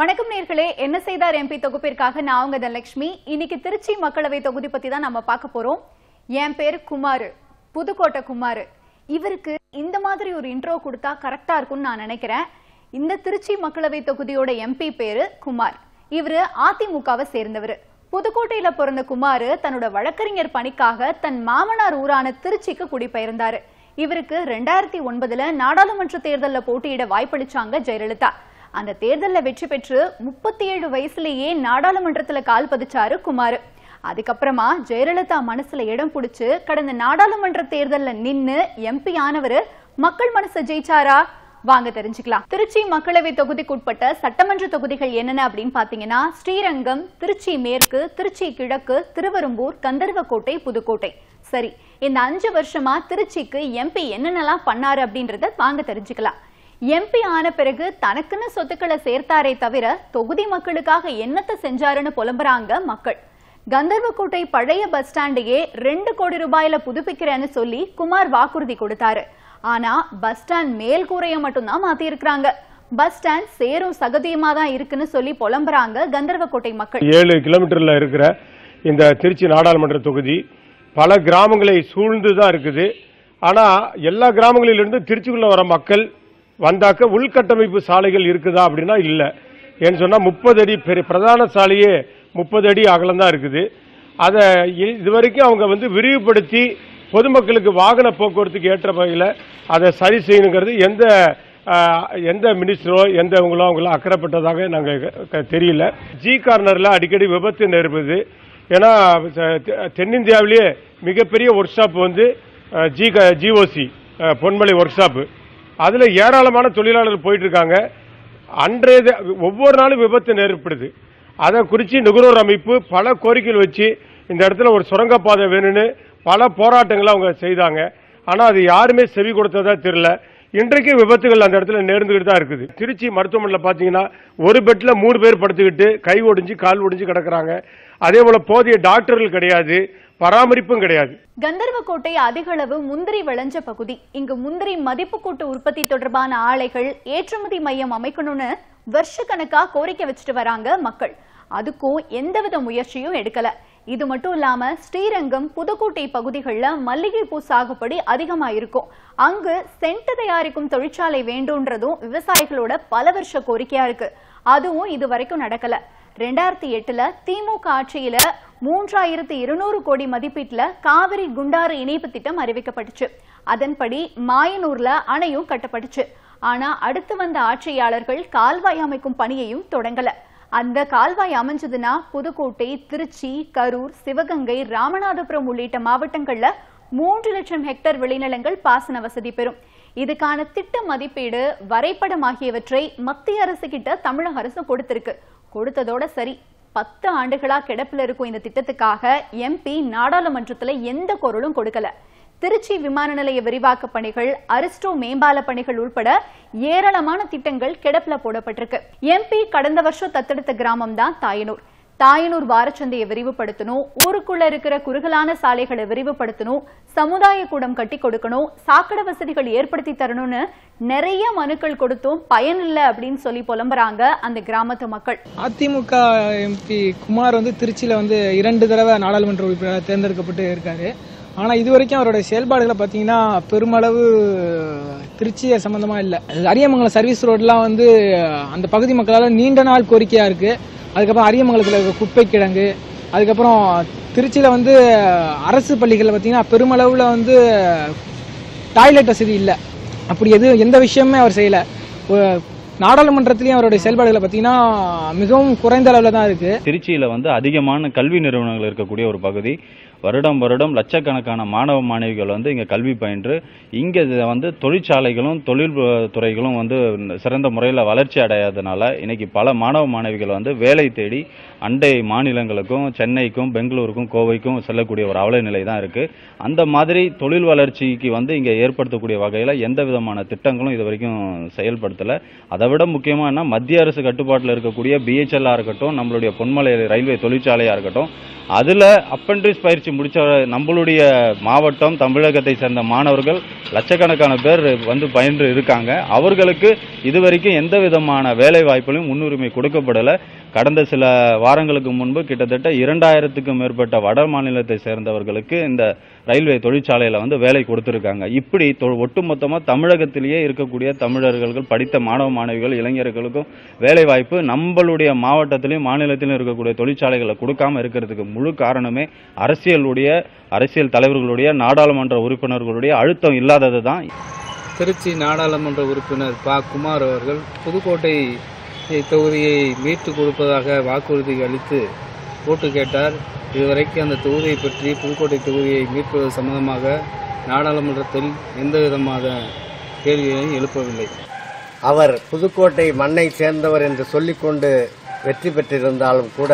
வணக்கம் நேர்களே. என்ன செய்தார் எம்பி தொகுப்பிற்காக நான் உங்க தனலட்சுமி. இன்னைக்கு திருச்சி மக்களவை தொகுதி பத்தி தான் நம்ம பார்க்க போறோம். என் பேர் குமார். புதுக்கோட்டை குமார். இவருக்கு இந்த மாதிரி ஒரு இன்ட்ரோ கொடுத்தா கரெக்டா இருக்கும்னு நான் நினைக்கிறேன். இந்த திருச்சி மக்களவை தொகுதியோட எம்பி பேரு குமார். இவரு அதிமுகவை சேர்ந்தவர். புதுக்கோட்டையில பிறந்த குமார் தன்னோட வழக்கறிஞர் பணிக்காக தன் மாமனார் ஊரான திருச்சிக்கு குடிபெயர்ந்தாரு. இவருக்கு ரெண்டாயிரத்தி ஒன்பதுல நாடாளுமன்ற தேர்தலில் போட்டியிட வாய்ப்பளிச்சாங்க ஜெயலலிதா. அந்த தேர்தலில் வெற்றி பெற்று முப்பத்தி ஏழு வயசுலேயே நாடாளுமன்றத்தில் கால் பதிச்சாரு குமார். அதுக்கப்புறமா ஜெயலலிதா மனசுல இடம் பிடிச்சு கடந்த நாடாளுமன்ற தேர்தலில் நின்று எம்பி ஆனவர் மக்கள் மனசை ஜெயிச்சாரா? வாங்க தெரிஞ்சுக்கலாம். திருச்சி மக்களவை தொகுதிக்குட்பட்ட சட்டமன்ற தொகுதிகள் என்னென்ன அப்படின்னு பாத்தீங்கன்னா ஸ்ரீரங்கம் திருச்சி மேற்கு திருச்சி கிழக்கு திருவரும்பூர் கந்தர்வக்கோட்டை புதுக்கோட்டை. சரி இந்த அஞ்சு வருஷமா திருச்சிக்கு எம்பி என்னென்னலாம் பண்ணாரு அப்படின்றத வாங்க தெரிஞ்சுக்கலாம். எம்பி ஆன பிறகு தனக்குன்னு சொத்துக்களை சேர்த்தாரே தவிர தொகுதி மக்களுக்காக என்னத்தை செஞ்சாருன்னு புலம்புறாங்க மக்கள். கந்தர்வக்கோட்டை பழைய பஸ் ஸ்டாண்டையே ரெண்டு கோடி ரூபாயில புதுப்பிக்கிறேன்னு சொல்லி குமார் வாக்குறுதி கொடுத்தாரு. ஆனா பஸ் ஸ்டாண்ட் மேல் கூரையை மட்டும்தான் மாத்தி இருக்கிறாங்க பஸ் ஸ்டாண்ட் சேரும் சகதியுமா தான் இருக்குன்னு சொல்லி புலம்புறாங்க கந்தர்வக்கோட்டை மக்கள். ஏழு கிலோமீட்டர்ல இருக்கிற இந்த திருச்சி நாடாளுமன்ற தொகுதி பல கிராமங்களை சூழ்ந்து தான் இருக்குது. ஆனா எல்லா கிராமங்களிலிருந்து திருச்சிக்குள்ள வர மக்கள் வந்தாக்க உள்கட்டமைப்பு சாலைகள் இருக்குதா அப்படின்னா இல்லை. ஏன்னு சொன்னால் முப்பது அடி பெரிய பிரதான சாலையே முப்பது அடி அகலம் தான் இருக்குது. அதை இது இதுவரைக்கும் அவங்க வந்து விரிவுபடுத்தி பொதுமக்களுக்கு வாகன போக்குவரத்துக்கு ஏற்ற வகையில் அதை சரி செய்யணுங்கிறது எந்த எந்த மினிஸ்டரோ எந்த உங்களோ அவங்களோ அக்கறைப்பட்டதாக நாங்கள் தெரியல. ஜி கார்னரில் அடிக்கடி விபத்து நேர்பது ஏன்னா தென்னிந்தியாவிலேயே மிகப்பெரிய ஒர்க் ஷாப் வந்து G GOC Ponmalai workshop அதில் ஏராளமான தொழிலாளர்கள் போயிட்டு இருக்காங்க அன்றைய ஒவ்வொரு நாளும் விபத்து ஏற்படுது அதை குறித்து நுகர்வோர் அமைப்பு பல கோரிக்கைகள் வச்சு இந்த இடத்துல ஒரு சுரங்கப்பாதை வேணும்னு பல போராட்டங்களை அவங்க செய்தாங்க. ஆனால் அது யாருமே செவி கொடுத்ததா தெரியல. இன்றைக்கு விபத்துகள் அந்த இடத்துல நேர்ந்துகிட்டு தான் இருக்குது. திருச்சி மருத்துவமனையில் பார்த்தீங்கன்னா ஒரு பெட்ல மூணு பேர் படுத்துக்கிட்டு கை ஒடிஞ்சு கால் ஒடிஞ்சு கிடக்குறாங்க. அதே போல போதிய டாக்டர்கள் கிடையாது பராமரிப்பும் கிடையாது. கந்தர்வக்கோட்டை அதிக அளவு முந்திரி விளைஞ்ச பகுதி. இங்கு முந்திரி மதிப்பு கூட்டு உற்பத்தி தொடர்பான ஆலைகள் ஏற்றுமதி மையம் அமைக்கணும்னு வருஷக்கணக்கா கோரிக்கை வச்சுட்டு வராங்க மக்கள். அதுக்கும் எந்தவித முயற்சியும் எடுக்கல. இது மட்டும் இல்லாம ஸ்ரீரங்கம் புதுக்கோட்டை பகுதிகளில் மல்லிகைப்பூ சாகுபடி அதிகமா இருக்கும் அங்கு சென்ட் தயாரிக்கும் தொழிற்சாலை வேண்டும்ன்றதும் விவசாயிகளோட பல வருஷ கோரிக்கையா இருக்கு. அதுவும் இது வரைக்கும் நடக்கல. ரெண்டாயிரத்தி எட்டுல திமுக ஆட்சியில மூன்றாயிரத்தி இருநூறு கோடி மதிப்பீட்டுல காவிரி குண்டாறு இணைப்பு திட்டம் அறிவிக்கப்பட்டுச்சு. அதன்படி மாயனூர்ல அணையும் கட்டப்பட்டுச்சு. ஆனா அடுத்து வந்த ஆட்சியாளர்கள் கால்வாய் அமைக்கும் பணியையும் தொடங்கல. அந்த கால்வாய் அமைஞ்சதுன்னா புதுக்கோட்டை திருச்சி கரூர் சிவகங்கை ராமநாதபுரம் உள்ளிட்ட மாவட்டங்கள்ல மூன்று லட்சம் ஹெக்டேர் விளைநிலங்கள் பாசன வசதி பெறும். இதுக்கான திட்ட மதிப்பீடு வரைபடம் ஆகியவற்றை மத்திய அரசு கிட்ட தமிழக அரசு கொடுத்திருக்கு. கொடுத்ததோட சரி பத்து ஆண்டுகளா கிடப்பில் இருக்கும் இந்த திட்டத்துக்காக எம்பி நாடாளுமன்றத்துல எந்த குரலும் கொடுக்கல. திருச்சி விமான நிலைய விரிவாக்க பணிகள் அரிஸ்டோ மேம்பால பணிகள் உட்பட ஏராளமான திட்டங்கள் கிடப்பில் போடப்பட்டிருக்கு. எம்பி கடந்த வருஷம் தத்தெடுத்த கிராமம் தான் தாயனூர். தாயனூர் வாரச்சந்தையை விரிவுபடுத்தணும் ஊருக்குள்ள இருக்கிற குறுகலான சாலைகளை விரிவுபடுத்தணும் சமுதாய கூடம் கட்டி கொடுக்கணும் சாக்கடை வசதிகள் ஏற்படுத்தி தரணும்னு நிறைய மனுக்கள் கொடுத்தும் பயனில்லை அப்படின்னு சொல்லி புலம்புறாங்க அந்த கிராமத்து மக்கள். அதிமுக எம்பி குமார் வந்து திருச்சியில் வந்து இரண்டு தடவை நாடாளுமன்ற உறுப்பினராக தேர்ந்தெடுக்கப்பட்டு இருக்காரு. ஆனால் இது வரைக்கும் அவருடைய செயல்பாடுகளை பார்த்தீங்கன்னா பெருமளவு திருச்சியை சம்மந்தமாக இல்லை. அரியமங்கலம் சர்வீஸ் ரோடெலாம் வந்து அந்த பகுதி மக்களால் நீண்ட நாள் கோரிக்கையாக இருக்குது அதுக்கப்புறம் அரியமங்கலத்தில் இருக்க குப்பை கிடங்கு அதுக்கப்புறம் திருச்சியில் வந்து அரசு பள்ளிகளில் பார்த்தீங்கன்னா பெருமளவில் வந்து டாய்லெட் வசதி இல்லை. அப்படி எது எந்த விஷயமே அவர் செய்யலை. நாடாளுமன்றத்திலையும் அவருடைய செயல்பாடுகளை பார்த்தீங்கன்னா மிகவும் குறைந்த அளவில் தான் இருக்குது திருச்சியில் வந்து அதிகமான கல்வி நிறுவனங்கள் இருக்கக்கூடிய ஒரு பகுதி. வருடம் வருடம் லட்சக்கணக்கான மாணவ மாணவிகள் வந்து இங்கே கல்வி பயின்று. இங்கே வந்து தொழிற்சாலைகளும் தொழில் துறைகளும் வந்து சிறந்த முறையில் வளர்ச்சி அடையாதனால இன்னைக்கு பல மாணவ மாணவிகள் வந்து வேலை தேடி அண்டை மாநிலங்களுக்கும் சென்னைக்கும் பெங்களூருக்கும் கோவைக்கும் செல்லக்கூடிய ஒரு அவல நிலை தான் இருக்கு. அந்த மாதிரி தொழில் வளர்ச்சிக்கு வந்து இங்கே ஏற்படுத்தக்கூடிய வகையில் எந்த விதமான திட்டங்களும் இது வரைக்கும் செயல்படுத்தலை. அதை விட முக்கியமாக மத்திய அரசு கட்டுப்பாட்டில் இருக்கக்கூடிய பிஹெச்எல்லாக இருக்கட்டும் நம்மளுடைய பொன்மலை ரயில்வே தொழிற்சாலையாக இருக்கட்டும் அதில் அப்ரண்டிஸ் பயிற்சி படிச்சு முடிச்ச நம்மளுடைய மாவட்டம் தமிழகத்தை சேர்ந்த மாணவர்கள் லட்சக்கணக்கான பேர் வந்து பயின்று இருக்காங்க. அவர்களுக்கு இதுவரைக்கும் எந்த விதமான வேலை வாய்ப்புகளையும் முன்னுரிமை கொடுக்கப்படலை. கடந்த சில வாரங்களுக்கு முன்பு கிட்டத்தட்ட இரண்டாயிரத்துக்கும் மேற்பட்ட வட மாநிலத்தை சேர்ந்தவர்களுக்கு இந்த ரயில்வே தொழிற்சாலையில வந்து வேலை கொடுத்திருக்காங்க. இப்படி தொ- ஒட்டுமொத்தமா தமிழகத்திலேயே இருக்கக்கூடிய தமிழர்கள் படித்த மாணவ மாணவிகள் இளைஞர்களுக்கும் வேலை வாய்ப்பு நம்மளுடைய மாவட்டத்திலையும் மாநிலத்திலும் இருக்கக்கூடிய தொழிற்சாலைகளை கொடுக்காம இருக்கிறதுக்கு முழு காரணமே அரசியலுடைய அரசியல் தலைவர்களுடைய நாடாளுமன்ற உறுப்பினர்களுடைய அழுத்தம் இல்லாதது தான் திருச்சி நாடாளுமன்ற உறுப்பினர் பா. குமார் அவர்கள் புதுக்கோட்டை இத்தொகுதியை மீட்டு கொடுப்பதாக வாக்குறுதி அளித்து ஓட்டு கேட்டார். இதுவரைக்கும் அந்த தொகுதியை பற்றி புதுக்கோட்டை தொகுதியை மீட்பது சம்பந்தமாக நாடாளுமன்றத்தில் எந்த விதமான கேள்வியையும் எழுப்பவில்லை. அவர் புதுக்கோட்டை மண்ணை சேர்ந்தவர் என்று சொல்லிக்கொண்டு வெற்றி பெற்றிருந்தாலும் கூட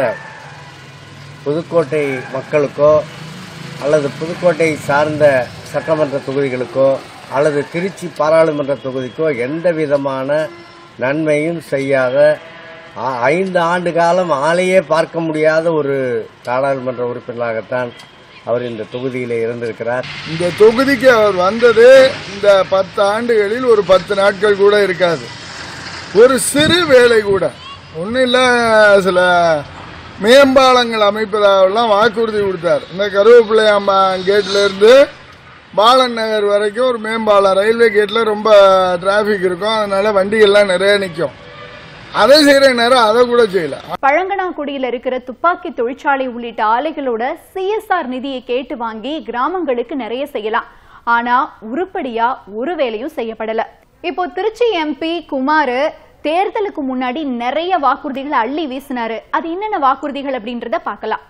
புதுக்கோட்டை மக்களுக்கோ அல்லது புதுக்கோட்டை சார்ந்த சட்டமன்ற தொகுதிகளுக்கோ அல்லது திருச்சி பாராளுமன்ற தொகுதிக்கோ எந்த விதமான நன்மையும் செய்யாத ஐந்து ஆண்டு காலம் ஆளையே பார்க்க முடியாத ஒரு நாடாளுமன்ற உறுப்பினராகத்தான் அவர் இந்த தொகுதியில் இருந்திருக்கிறார். இந்த தொகுதிக்கு அவர் வந்தது இந்த பத்து ஆண்டுகளில் ஒரு பத்து நாட்கள் கூட இருக்காது. ஒரு சிறு வேலை கூட. ஒன்றும் இல்லை சில மேம்பாலங்கள் அமைப்பதாகலாம் வாக்குறுதி கொடுத்தார். இந்த கருவேப்பிள்ளை அம்மா இருந்து பாலன் நகர் வரைக்கும் ஒரு மேம்பாலம். ரயில்வே கேட்டில் ரொம்ப டிராஃபிக் இருக்கும். அதனால வண்டிகள்லாம் நிறைய நிற்கும் அதை செய்யற நேரம் அதை கூட செய்யல. பழங்கனாங்குடியில் இருக்கிற துப்பாக்கி தொழிற்சாலை உள்ளிட்ட ஆலைகளோட சிஎஸ்ஆர் நிதியை கேட்டு வாங்கி கிராமங்களுக்கு நிறைய செய்யலாம். ஆனா உருப்படியா ஒரு வேலையும் செய்யப்படல. இப்போ திருச்சி எம்பி குமார் தேர்தலுக்கு முன்னாடி நிறைய வாக்குறுதிகளை அள்ளி வீசினாரு. அது என்னென்ன வாக்குறுதிகள் அப்படின்றத பார்க்கலாம்.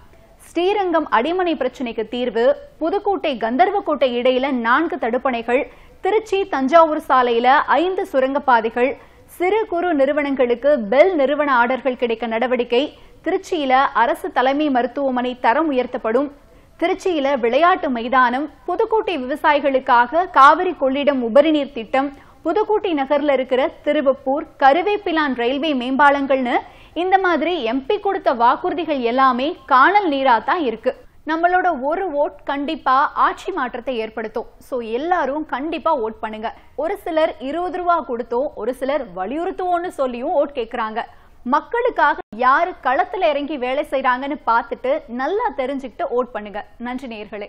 ஸ்ரீரங்கம் அடிமனை பிரச்சனைக்கு தீர்வு புதுக்கோட்டை கந்தர்வக்கோட்டை இடையில நான்கு தடுப்பணைகள் திருச்சி தஞ்சாவூர் சாலையில ஐந்து சுரங்கப்பாதைகள் சிறு குறு நிறுவனங்களுக்கு பெல் நிறுவன ஆர்டர்கள் கிடைக்க நடவடிக்கை திருச்சியில அரசு தலைமை மருத்துவமனை தரம் உயர்த்தப்படும் திருச்சியில விளையாட்டு மைதானம் புதுக்கோட்டை விவசாயிகளுக்காக காவிரி கொள்ளிடம் உபரிநீர் திட்டம் புதுக்கோட்டை நகர்ல இருக்கிற திருவப்பூர் கருவேப்பிலான் ரயில்வே மேம்பாலங்கள்னு இந்த மாதிரி எம்பி கொடுத்த வாக்குறுதிகள் எல்லாமே காணல் நீரா தான் இருக்கு. நம்மளோட ஒரு ஓட் கண்டிப்பா ஆட்சி மாற்றத்தை ஏற்படுத்தும். சோ எல்லாரும் கண்டிப்பா ஓட் பண்ணுங்க. ஒரு சிலர் இருபது ரூபா கொடுத்தும் ஒரு சிலர் வலியுறுத்துவோம்னு சொல்லியும் ஓட் கேட்கறாங்க மக்களுக்காக யாரு களத்துல இறங்கி வேலை செய்யறாங்கன்னு பார்த்துட்டு நல்லா தெரிஞ்சுக்கிட்டு ஓட் பண்ணுங்க. நன்றி நேர்களே